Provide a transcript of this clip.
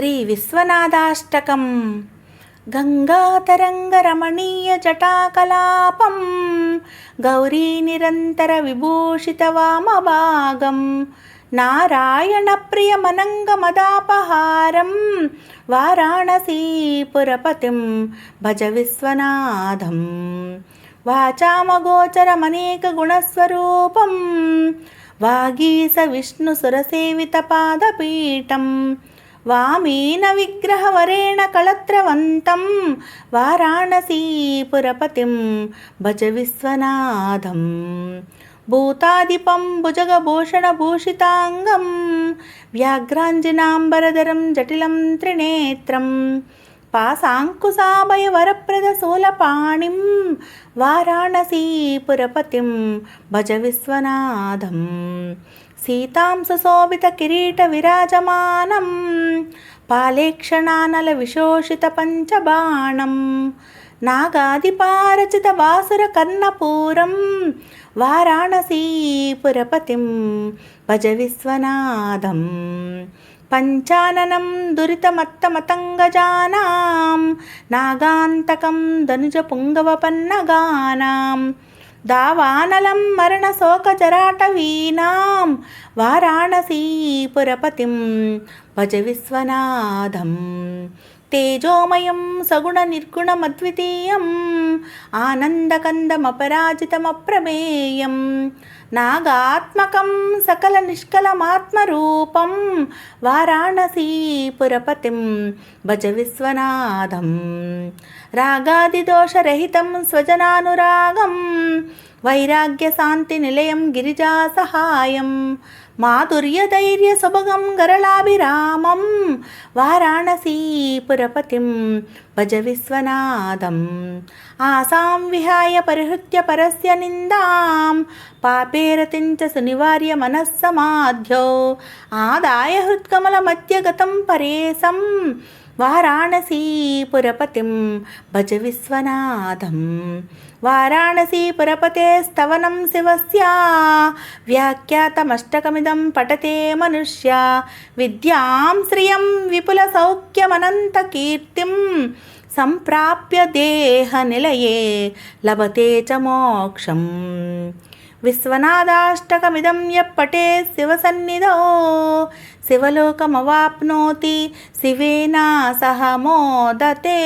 శ్రీ విశ్వనాథాష్టకం గంగాతరంగరమణీయజటాకలాపం. గౌరీ నిరంతర విభూషితవామభాగం నారాయణప్రియమనంగమదాపహారం. వారాణసీపురపతిం భజ విశ్వనాథం. వాచామగోచరమనేకగుణస్వరూపం. వాగీస విష్ణుసురసేవితపాదపీఠం వామేన విగ్రహవరేణ కళత్రవంతం వారాణసీపురపతిం భజ విశ్వనాథం. భూతాదిపం భుజగభూషణభూషితాంగం వ్యాఘ్రాంజనాంబరధరం జటిలం త్రినేత్రం. పాశాంకుశాభయవరప్రదశూలపాణిం వారాణసీపురపతిం భజ విశ్వనాథం. సీతాం సుశోభితకిరీటవిరాజమానం పాలేక్షణానల విశోషిత పంచబాణం నాగాదిపారచిత వాసుర పంచాననం దురితమత్తమతంగజానాం నాగాంతకం ధనుజ పుంగవపన్నగానాం దావానలం మరణశోకజరాటవీనాం వారాణసీపురపతిం భజ విశ్వనాథం. తేజోమయం సగుణ సగుణనిర్గుణమద్వితీయం ఆనందకందమపరాజితమప్రమేయం. నాగాత్మకం సకల నిష్కలమాత్మరూపం. వారాణసీపురపతిం భజ విశ్వనాథం. రాగాదిదోషరహితం స్వజనానురాగం. వైరాగ్య శాంతి నిలయం గిరిజా వైరాగ్యశాంతినిలయం గిరిజాసహాయం మాధుర్యధైర్యసుభగం గరళాభిరామం వారాణసీపురపతిం భజ విశ్వనాథం ఆసాం విహాయ పరిహృత్య పరస్య నిందాం పాపేరతించ సునివార్య మనస్సమాధ్యో ఆదాయ హృత్కమల హృత్కమలమధ్యగతం పరేశం వారాణసీపురపతిం భజ విశ్వనాథం. వారాణసీపురపతే స్తవనం శివస్య. వ్యాఖ్యాతమష్టకమిదం పఠతే మనుష్య. విద్యాం శ్రియం విపులసౌఖ్యమనంతకీర్తిం సంప్రాప్య దేహనిలయే లభతే చ మోక్షం. విశ్వనాథాష్టకమిదం యప్పటే శివసన్నిధో. శివలోకమవాప్నోతి శివేనా సహ మోదతే.